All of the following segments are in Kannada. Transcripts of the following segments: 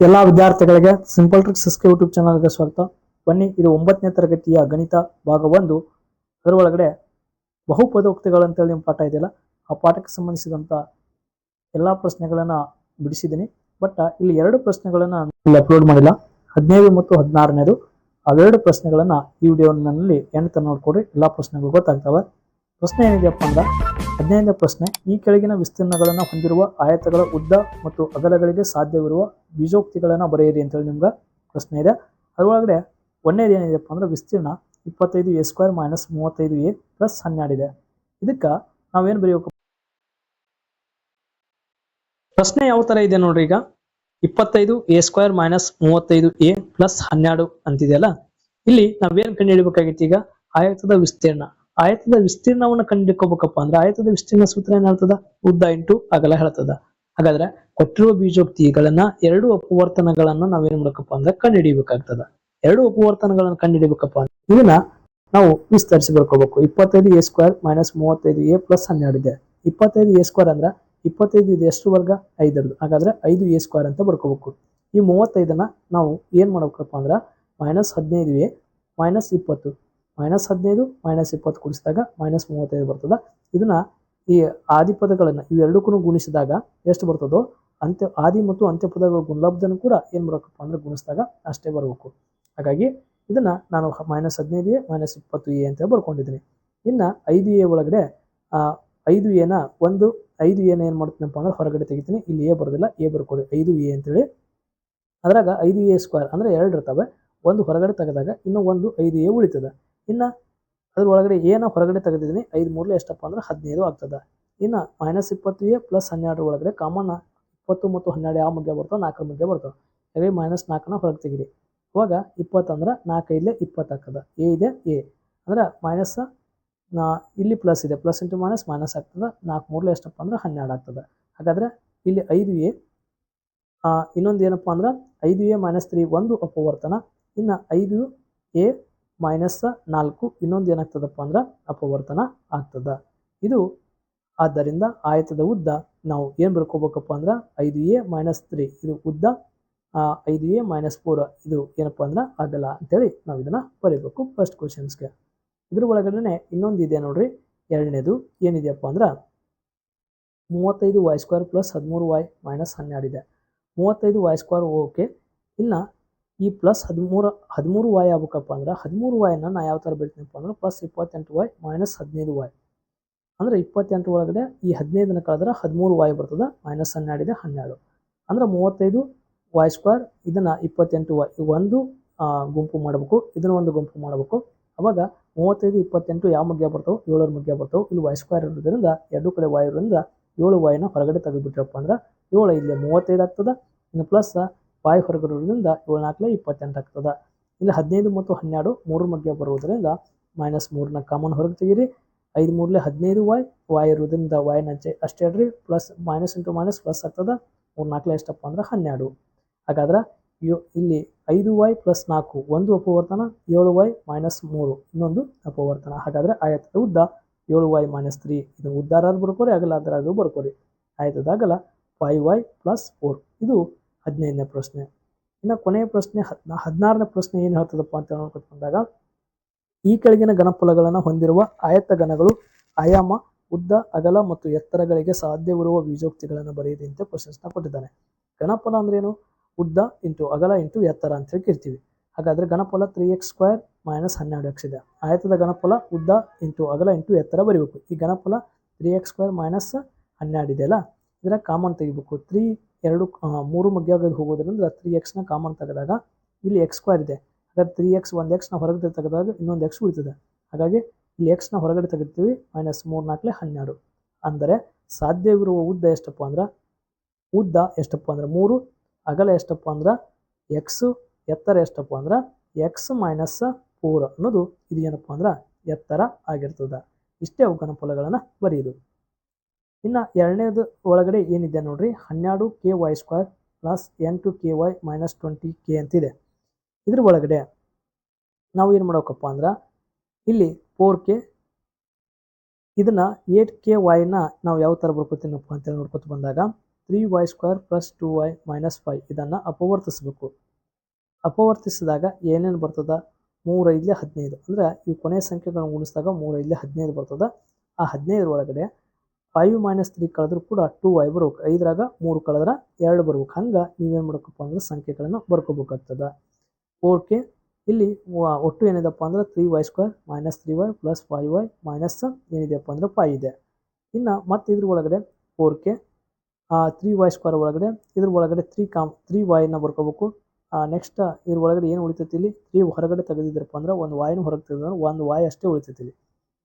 ಎಲ್ಲಾ ವಿದ್ಯಾರ್ಥಿಗಳಿಗೆ ಸಿಂಪಲ್ ಟ್ರಿಕ್ಸ್ ಎಸ್ಕೆ ಯೂಟ್ಯೂಬ್ ಚಾನಲ್ಗೆ ಸ್ವಾಗತ. ಬನ್ನಿ, ಇದು ಒಂಬತ್ತನೇ ತರಗತಿಯ ಗಣಿತ ಭಾಗ ಒಂದು. ಅದರೊಳಗಡೆ ಬಹುಪದೋಕ್ತಿಗಳು ಅಂತೇಳಿ ನಿಮ್ಮ ಪಾಠ ಇದೆಯಲ್ಲ, ಆ ಪಾಠಕ್ಕೆ ಸಂಬಂಧಿಸಿದಂತ ಎಲ್ಲಾ ಪ್ರಶ್ನೆಗಳನ್ನು ಬಿಡಿಸಿದ್ದೀನಿ. ಬಟ್ ಇಲ್ಲಿ ಎರಡು ಪ್ರಶ್ನೆಗಳನ್ನು ಇಲ್ಲಿ ಅಪ್ಲೋಡ್ ಮಾಡಿಲ್ಲ. ಹದಿನೈದು ಮತ್ತು ಹದಿನಾರನೇದು. ಅವೆರಡು ಪ್ರಶ್ನೆಗಳನ್ನು ಈ ವಿಡಿಯೋನಲ್ಲಿ ಎಂಡ್ ತನಕ ನೋಡ್ಕೊಡಿ ಎಲ್ಲಾ ಪ್ರಶ್ನೆಗಳು ಗೊತ್ತಾಗ್ತವೆ. ಪ್ರಶ್ನೆ ಏನಿದೆಯಪ್ಪ ಅಂದ್ರೆ ಹದಿನೈದನೇ ಪ್ರಶ್ನೆ, ಈ ಕೆಳಗಿನ ವಿಸ್ತೀರ್ಣಗಳನ್ನು ಹೊಂದಿರುವ ಆಯತಗಳ ಉದ್ದ ಮತ್ತು ಅಗಲಗಳಿಗೆ ಸಾಧ್ಯವಿರುವ ಬೀಜೋಕ್ತಿಗಳನ್ನು ಬರೆಯಿರಿ ಅಂತೇಳಿ ನಿಮ್ಗೆ ಪ್ರಶ್ನೆ ಇದೆ. ಅದರೊಳಗಡೆ ಒಂದೇದು ಏನಿದೆಯಪ್ಪ ಅಂದ್ರೆ ವಿಸ್ತೀರ್ಣ ಇಪ್ಪತ್ತೈದು ಎ ಸ್ಕ್ವೇರ್ ಮೈನಸ್ ಮೂವತ್ತೈದು ಎ ಪ್ಲಸ್ ಹನ್ನೆರಡಿದೆ ಇದಕ್ಕೆ ನಾವೇನು ಬರೆಯಬೇಕು? ಪ್ರಶ್ನೆ ಯಾವ ತರ ಇದೆ ನೋಡ್ರಿ ಈಗ? ಇಪ್ಪತ್ತೈದು ಎ ಸ್ಕ್ವೇರ್ ಮೈನಸ್ ಮೂವತ್ತೈದು ಎ ಪ್ಲಸ್ ಹನ್ನೆರಡು ಅಂತಿದೆಯಲ್ಲ? ಇಲ್ಲಿ ನಾವೇನ್ ಕಂಡುಹಿಡಬೇಕಾಗಿತ್ತು ಈಗ? ಆಯತದ ವಿಸ್ತೀರ್ಣ. ಆಯತದ ವಿಸ್ತೀರ್ಣವನ್ನು ಕಂಡುಹಿಡ್ಕೋಬೇಕಪ್ಪ ಅಂದ್ರೆ ಆಯತದ ವಿಸ್ತೀರ್ಣ ಸೂತ್ರ ಏನ್ ಹೇಳ್ತದ? ಉದ್ದ ಇಂಟು ಅಗಲ ಹೇಳ್ತದ. ಹಾಗಾದ್ರೆ ಕೊಟ್ಟಿರುವ ಬೀಜೋಕ್ತಿಗಳನ್ನ ಎರಡು ಅಪವರ್ತನಗಳನ್ನ ನಾವೇನ್ ಮಾಡಬೇಕಪ್ಪ ಅಂದ್ರೆ ಕಂಡುಹಿಡಿಬೇಕಾಗ್ತದ. ಎರಡು ಅಪವರ್ತನಗಳನ್ನು ಕಂಡುಹಿಡಿಬೇಕಪ್ಪ ಇದನ್ನ ನಾವು ವಿಸ್ತರಿಸಿ ಬರ್ಕೋಬೇಕು. ಇಪ್ಪತ್ತೈದು ಎ ಸ್ಕ್ವೇರ್ ಮೈನಸ್ ಮೂವತ್ತೈದು ಎ ಪ್ಲಸ್ ಹನ್ನೆರಡು ಇದೆ. ಇಪ್ಪತ್ತೈದು ಎ ಸ್ಕ್ವೇರ್ ಅಂದ್ರೆ ಇಪ್ಪತ್ತೈದು ಇದು ಎಷ್ಟು ವರ್ಗ? ಐದರದು. ಹಾಗಾದ್ರೆ ಐದು ಎ ಸ್ಕ್ವೇರ್ ಅಂತ ಬರ್ಕೋಬೇಕು. ಈ ಮೂವತ್ತೈದನ್ನ ನಾವು ಏನ್ ಮಾಡ್ಬೇಕಪ್ಪ ಅಂದ್ರೆ ಮೈನಸ್ ಹದಿನೈದು ಎ ಮೈನಸ್ ಇಪ್ಪತ್ತು. ಮೈನಸ್ ಹದಿನೈದು, ಮೈನಸ್ ಇಪ್ಪತ್ತು ಕೂಡಿಸಿದಾಗ ಮೈನಸ್ ಮೂವತ್ತೈದು ಬರ್ತದ. ಇದನ್ನ ಈ ಆದಿ ಪದಗಳನ್ನ ಇವೆರಡಕ್ಕೂ ಗುಣಿಸಿದಾಗ ಎಷ್ಟು ಬರ್ತದೋ ಅಂತ್ಯ, ಆದಿ ಮತ್ತು ಅಂತ್ಯ ಪದಗಳ ಗುಣಲಬ್ಧನ ಕೂಡ ಏನು ಬರಬೇಕಪ್ಪ ಅಂದ್ರೆ ಗುಣಿಸಿದಾಗ ಅಷ್ಟೇ ಬರಬೇಕು. ಹಾಗಾಗಿ ಇದನ್ನ ನಾನು ಮೈನಸ್ ಹದಿನೈದು ಎ, ಮೈನಸ್ ಇಪ್ಪತ್ತು ಎ ಅಂತ ಬರ್ಕೊಂಡಿದ್ದೀನಿ. ಇನ್ನ ಐದು ಎ ಒಳಗಡೆ ಐದು ಎನ ಒಂದು, ಐದು ಎನ ಏನು ಮಾಡ್ತೀನಪ್ಪ ಅಂದ್ರೆ ಹೊರಗಡೆ ತೆಗಿತೀನಿ. ಇಲ್ಲಿ ಎ ಬರೋದಿಲ್ಲ, ಎ ಬರ್ಕೊಳ್ಳಿ ಐದು ಎ ಅಂತೇಳಿ ಅದ್ರಾಗ ಐದು ಎ ಸ್ಕ್ವೇರ್ ಅಂದ್ರೆ ಎರಡು ಇರ್ತವೆ. ಒಂದು ಹೊರಗಡೆ ತೆಗೆದಾಗ ಇನ್ನೂ ಒಂದು ಐದು ಎ ಉಳಿತದ. ಇನ್ನ ಅದ್ರ ಒಳಗಡೆ ಏನ ಹೊರಗಡೆ ತೆಗೆದಿದ್ದೀನಿ, ಐದು ಮೂರ್ಲೆ ಎಷ್ಟಪ್ಪ ಅಂದ್ರೆ ಹದಿನೈದು ಆಗ್ತದೆ. ಇನ್ನ ಮೈನಸ್ ಇಪ್ಪತ್ತು ಎ ಪ್ಲಸ್ ಹನ್ನೆರಡರ ಒಳಗಡೆ ಕಾಮನ್ ಇಪ್ಪತ್ತು ಮತ್ತು ಹನ್ನೆರಡು ಯಾವ ಮುಗ್ಗೆ ಬರ್ತಾವ ನಾಲ್ಕರ ಮುಗ್ಗೆ ಬರ್ತಾವ ಹಾಗೆ ಮೈನಸ್ ನಾಲ್ಕನ್ನ ಹೊರಗೆ ತೆಗಿರಿ. ಅವಾಗ ಇಪ್ಪತ್ತಂದ್ರೆ ನಾಲ್ಕೈದಲೆ ಇಪ್ಪತ್ತು ಆಗ್ತದೆ. ಎ ಇದೆ ಎ ಅಂದ್ರೆ ಮೈನಸ್ ನಾ ಇಲ್ಲಿ ಪ್ಲಸ್ ಇದೆ ಪ್ಲಸ್ ಇಂಟು ಮೈನಸ್ ಮೈನಸ್ ಆಗ್ತದೆ. ನಾಲ್ಕು ಮೂರ್ಲೆ ಎಷ್ಟಪ್ಪ ಅಂದ್ರೆ ಹನ್ನೆರಡು ಆಗ್ತದೆ. ಹಾಗಾದ್ರೆ ಇಲ್ಲಿ ಐದು ಎ ಇನ್ನೊಂದು ಏನಪ್ಪ ಅಂದ್ರೆ ಐದು ಎ ಮೈನಸ್ ತ್ರೀ ಒಂದು ಅಪವರ್ತನ. ಇನ್ನು ಐದು ಎ ಮೈನಸ್ ನಾಲ್ಕು, ಇನ್ನೊಂದು ಏನಾಗ್ತದಪ್ಪ ಅಂದ್ರೆ ಅಪವರ್ತನ ಆಗ್ತದ. ಇದು ಆದ್ದರಿಂದ ಆಯತದ ಉದ್ದ ನಾವು ಏನು ಬರ್ಕೋಬೇಕಪ್ಪ ಅಂದ್ರೆ ಐದು ಎ ಮೈನಸ್ ತ್ರೀ, ಇದು ಉದ್ದ ಐದು ಎ ಮೈನಸ್ ಫೋರ್, ಇದು ಏನಪ್ಪ ಅಂದ್ರೆ ಆಗಲ್ಲ ಅಂತೇಳಿ ನಾವು ಇದನ್ನು ಬರೀಬೇಕು ಫಸ್ಟ್ ಕ್ವಶನ್ಸ್ಗೆ ಇದ್ರ ಒಳಗಡೆ ಇನ್ನೊಂದು ಇದೆ ನೋಡ್ರಿ, ಎರಡನೇದು ಏನಿದೆಯಪ್ಪ ಅಂದ್ರೆ ಮೂವತ್ತೈದು ವೈ ಸ್ಕ್ವೇರ್ ಪ್ಲಸ್ ಹದಿಮೂರು ವೈ ಮೈನಸ್ ಹನ್ನೆರಡು ಇದೆ. ಮೂವತ್ತೈದು ವೈ ಸ್ಕ್ವೇರ್ ಓಕೆ ಇಲ್ಲ ಈ ಪ್ಲಸ್ ಹದಿಮೂರು ಹದಿಮೂರು ವಾಯ್ ಆಗ್ಬೇಕಪ್ಪ ಅಂದ್ರೆ ಹದಿಮೂರು ವಾಯನ್ನ ನಾ ಯಾವ ಥರ ಬರೀತೀನಪ್ಪ ಅಂದ್ರೆ ಪ್ಲಸ್ ಇಪ್ಪತ್ತೆಂಟು ವೈ ಮೈನಸ್ ಹದಿನೈದು ವಾಯ್ ಅಂದ್ರೆ ಇಪ್ಪತ್ತೆಂಟು ಒಳಗಡೆ ಈ ಹದಿನೈದನ್ನ ಕಳೆದ್ರೆ ಹದಿಮೂರು ವಾಯ್ ಬರ್ತದೆ ಮೈನಸ್ ಹನ್ನೆರಡಿದೆ ಹನ್ನೆರಡು. ಅಂದ್ರೆ ಮೂವತ್ತೈದು ವಾಯ್ ಸ್ಕ್ವೇರ್ ಇದನ್ನು ಇಪ್ಪತ್ತೆಂಟು ವೈ ಒಂದು ಗುಂಪು ಮಾಡಬೇಕು, ಇದನ್ನು ಒಂದು ಗುಂಪು ಮಾಡಬೇಕು. ಅವಾಗ ಮೂವತ್ತೈದು, ಇಪ್ಪತ್ತೆಂಟು ಯಾವ ಮಧ್ಯ ಬರ್ತಾವೆ? ಏಳರ ಮಧ್ಯ ಬರ್ತಾವೆ. ಇಲ್ಲಿ ವಾಯ್ ಸ್ಕ್ವೇರ್ ಇರೋದ್ರಿಂದ ಎರಡು ಕಡೆ ವಾಯ್ ಇರೋದ್ರಿಂದ ಏಳು ವೈನ ಹೊರಗಡೆ ತೆಗೆದುಬಿಟ್ರಪ್ಪ ಅಂದ್ರೆ ಏಳು, ಇಲ್ಲಿ ಮೂವತ್ತೈದು ಆಗ್ತದೆ. ಇನ್ನು ಪ್ಲಸ್ ವಾಯ್ ಹೊರಗಿರೋದ್ರಿಂದ ಏಳು ನಾಲ್ಕಲೆ ಇಪ್ಪತ್ತೆಂಟು ಆಗ್ತದೆ. ಇಲ್ಲಿ ಹದಿನೈದು ಮತ್ತು ಹನ್ನೆರಡು ಮೂರು ಮಧ್ಯ ಬರುವುದರಿಂದ ಮೈನಸ್ ಮೂರನ್ನ ಕಾಮನ್ ಹೊರಗೆ ತೆಗೀರಿ. ಐದು ಮೂರಲೆ ಹದಿನೈದು ವಾಯ್ ವಾಯ್ ಇರುವುದರಿಂದ ವಾಯ್ನ ಅಷ್ಟೇ ಅಷ್ಟೇ ಹೇಳ್ರಿ. Plus minus into minus plus ಆಗ್ತದೆ. ಮೂರು ನಾಲ್ಕಲೆ ಎಷ್ಟಪ್ಪ ಅಂದ್ರೆ ಹನ್ನೆರಡು. ಹಾಗಾದ್ರೆ ಯೋ- ಇಲ್ಲಿ ಐದು ವೈ ಪ್ಲಸ್ ನಾಲ್ಕು, ಒಂದು ಅಪವರ್ತನ, ಏಳು ವೈ ಮೈನಸ್ ಮೂರು, ಇನ್ನೊಂದು ಅಪವರ್ತನ. ಹಾಗಾದ್ರೆ ಆಯತದ ಉದ್ದ ಏಳು ವೈ ಮೈನಸ್ ತ್ರೀ ಇದು ಉದ್ದಾರಾದ್ರು ಬರ್ಕೋರಿ ಅಗಲ ಅದರಾದ್ರು ಬರ್ಕೋರಿ. ಆಯತದ ಅಗಲ ಫೈವ್ ವೈ ಪ್ಲಸ್ ಫೋರ್ ಇದು ಹದಿನೈದನೇ ಪ್ರಶ್ನೆ. ಇನ್ನು ಕೊನೆಯ ಪ್ರಶ್ನೆ ಹದ್ನಾ ಹದಿನಾರನೇ ಪ್ರಶ್ನೆ ಏನು ಹೇಳ್ತದಪ್ಪ ಅಂತ ನೋಡ್ಕೊತ ಬಂದಾಗ ಈ ಕೆಳಗಿನ ಘನಫಲಗಳನ್ನು ಹೊಂದಿರುವ ಆಯತ್ತ ಘನಗಳು ಆಯಾಮ, ಉದ್ದ, ಅಗಲ ಮತ್ತು ಎತ್ತರಗಳಿಗೆ ಸಾಧ್ಯವಿರುವ ಬೀಜೋಕ್ತಿಗಳನ್ನು ಅಂತ ಕ್ವಶನ್ಸ್ನ ಕೊಟ್ಟಿದ್ದಾನೆ. ಘನಫಲ ಅಂದ್ರೇನು ಉದ್ದ ಇಂಟು ಅಗಲ ಇಂಟು ಎತ್ತರ ಅಂತ ಹೇಳಿ ಕೇಳ್ತೀವಿ ಹಾಗಾದ್ರೆ ಘನಫಲ ತ್ರೀ ಎಕ್ಸ್ ಸ್ಕ್ವೇರ್ ಮೈನಸ್ ಹನ್ನೆರಡು ಎಕ್ಸ್ ಇದೆ. ಆಯತದ ಘನಫಲ ಉದ್ದ ಇಂಟು ಅಗಲ ಇಂಟು ಎತ್ತರ ಬರೀಬೇಕು. ಈ ಘನಫಲ ತ್ರೀ ಎಕ್ಸ್ ಸ್ಕ್ವೇರ್ ಮೈನಸ್ ಹನ್ನೆರಡು ಇದೆಯಲ್ಲ ಇದರ ಕಾಮನ್ ತೆಗಿಬೇಕು. ತ್ರೀ ಎರಡು ಮೂರು ಮಗ್ಯಾಗ ಹೋಗೋದ್ರಿಂದ ತ್ರೀ ಎಕ್ಸ್ನ ಕಾಮನ್ ತೆಗೆದಾಗ ಇಲ್ಲಿ ಎಕ್ಸ್ ಸ್ಕ್ವೇರ್ ಇದೆ. ಹಾಗಾದ್ರೆ ತ್ರೀ ಎಕ್ಸ್ ಒಂದು ಎಕ್ಸ್ನ ಹೊರಗಡೆ ತೆಗೆದಾಗ ಇನ್ನೊಂದು ಎಕ್ಸ್ ಉಳಿತದೆ. ಹಾಗಾಗಿ ಇಲ್ಲಿ ಎಕ್ಸ್ನ ಹೊರಗಡೆ ತೆಗಿತೀವಿ ಮೈನಸ್ ಮೂರು ನಾಲ್ಕಲೆ ಹನ್ನೆರಡು. ಅಂದರೆ ಸಾಧ್ಯವಿರುವ ಉದ್ದ ಎಷ್ಟಪ್ಪ ಅಂದ್ರೆ, ಉದ್ದ ಎಷ್ಟಪ್ಪ ಅಂದ್ರೆ, ಮೂರು, ಅಗಲ ಎಷ್ಟಪ್ಪ ಅಂದ್ರೆ ಎಕ್ಸ್ ಎತ್ತರ ಎಷ್ಟಪ್ಪ ಅಂದ್ರೆ ಎಕ್ಸ್ ಮೈನಸ್ ಫೋರ್ ಅನ್ನೋದು ಇದು ಏನಪ್ಪ ಅಂದ್ರೆ, ಎತ್ತರ ಆಗಿರ್ತದೆ. ಇಷ್ಟೇ ಅವು ಫಲಗಳನ್ನು ಬರೆಯುದು. ಇನ್ನು ಎರಡನೇದು ಒಳಗಡೆ ಏನಿದೆ ನೋಡ್ರಿ? ಹನ್ನೆರಡು ಕೆ ವೈ ಸ್ಕ್ವೇರ್ ಪ್ಲಸ್ ಎಂಟು k y minus twenty k ಅಂತಿದೆ. ಇದ್ರ ಒಳಗಡೆ ನಾವು ಏನು ಮಾಡೋಕಪ್ಪ ಅಂದ್ರೆ ಇಲ್ಲಿ ಫೋರ್ ಕೆ ಇದನ್ನ ಏಟ್ ಕೆ ವೈನ ನಾವು ಯಾವ ಥರ ಬರ್ಕೋತೀನಪ್ಪ ಅಂತೇಳಿ ನೋಡ್ಕೊತ ಬಂದಾಗ three y square plus two y minus five ಇದನ್ನು ಅಪವರ್ತಿಸಬೇಕು. ಅಪವರ್ತಿಸಿದಾಗ ಏನೇನು ಬರ್ತದ? ಮೂರೈದಲೆ ಹದಿನೈದು. ಅಂದ್ರೆ ಈ ಕೊನೆಯ ಸಂಖ್ಯೆಗಳನ್ನು ಗುಣಿಸಿದಾಗ ಮೂರೈದಲೆ ಹದಿನೈದು ಬರ್ತದ. ಆ ಹದಿನೈದರ ಒಳಗಡೆ ಫೈವ್ ಮೈನಸ್ ತ್ರೀ ಕಳೆದ್ರು ಕೂಡ ಟೂ ವೈ ಬರ್ಬೇಕು ಐದರಾಗ ಮೂರು ಕಳೆದ್ರೆ ಎರಡು ಬರ್ಬೇಕು ಹಂಗೆ ನೀವೇನು ಮಾಡ್ಬೇಕಪ್ಪ ಅಂದ್ರೆ ಸಂಖ್ಯೆಗಳನ್ನು ಬರ್ಕೋಬೇಕಾಗ್ತದ. ಓಕೆ ಇಲ್ಲಿ ವ- ಒಟ್ಟು ಏನಿದೆಪ್ಪ ಅಂದ್ರೆ three y square minus three y plus five y minus ಏನಿದೆಯಪ್ಪ ಅಂದ್ರೆ ಫೈ ಇದೆ. ಇನ್ನು ಮತ್ತೆ ಇದ್ರ ಒಳಗಡೆ four k three y square ಒಳಗಡೆ ಇದ್ರ ಒಳಗಡೆ ತ್ರೀ ಕಾಮ್ ತ್ರೀ ವೈನ ಬರ್ಕೋಬೇಕು. ನೆಕ್ಸ್ಟ್ ಇದ್ರ ಒಳಗಡೆ ಏನು ಉಳಿತೈತಿ ಇಲ್ಲಿ? ತ್ರೀ ಹೊರಗಡೆ ತೆಗೆದಿದ್ರಪ್ಪ ಅಂದ್ರೆ ಒಂದು ವಾಯ್ನ ಹೊರಗೆ ತೆಗೆದ್ರೆ ಒಂದು ವಾಯ್ ಅಷ್ಟೇ ಉಳಿತೈತಿ ಇಲ್ಲಿ.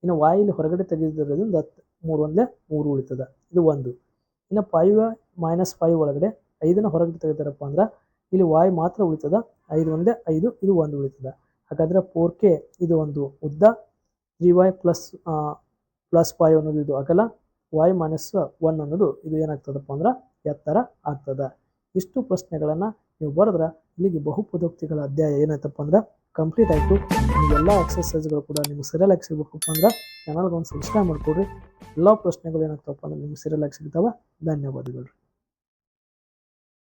ಇನ್ನು ವಾಯ್ ಇಲ್ಲಿ ಹೊರಗಡೆ ತೆಗೆದಿರೋದ್ರಿಂದ ಮೂರು ಒಂದೇ ಮೂರು ಉಳಿತದ. ಇದು ಒಂದು. ಇನ್ನು ಫೈವ್ ಮೈನಸ್ ಫೈವ್ ಒಳಗಡೆ ಐದನ್ನು ಹೊರಗೆ ತೆಗೆದಾರಪ್ಪ ಅಂದ್ರೆ ಇಲ್ಲಿ ವಾಯ್ ಮಾತ್ರ ಉಳಿತದ. ಐದು ಒಂದೇ ಐದು, ಇದು ಒಂದು ಉಳಿತದ. ಹಾಗಾದ್ರೆ ಫೋರ್ ಕೆ ಇದು ಒಂದು ಉದ್ದ. Three y plus plus five ಅನ್ನೋದು ಇದು ಅಗಲ. ವಾಯ್ ಮೈನಸ್ ಒನ್ ಅನ್ನೋದು ಇದು ಏನಾಗ್ತದಪ್ಪ ಅಂದ್ರೆ ಎತ್ತರ ಆಗ್ತದ. ಇಷ್ಟು ಪ್ರಶ್ನೆಗಳನ್ನು ನೀವು ಬರೆದ್ರೆ ಇಲ್ಲಿಗೆ ಬಹುಪದೋಕ್ತಿಗಳ ಅಧ್ಯಾಯ ಏನಾಯ್ತಪ್ಪ ಅಂದ್ರೆ ಕಂಪ್ಲೀಟ್ ಆಯಿತು. ಎಲ್ಲ ಎಕ್ಸಸೈಸ್ಗಳು ಕೂಡ ನಿಮ್ಗೆ ಸರಿಯಾಗಿ ಸಿಗಬೇಕಪ್ಪ ಅಂದ್ರೆ ಚಾನಲ್ಗೆ ಒಂದು ಸಬ್ಸ್ಕ್ರೈಬ್ ಮಾಡ್ಕೊಡ್ರಿ. ಎಲ್ಲ ಪ್ರಶ್ನೆಗಳು ಏನಾಗ್ತವಪ್ಪ ಅಂದ್ರೆ ನಿಮ್ಗೆ ಆಗಿ ಸಿಗ್ತಾವೆ. ಧನ್ಯವಾದಗಳು.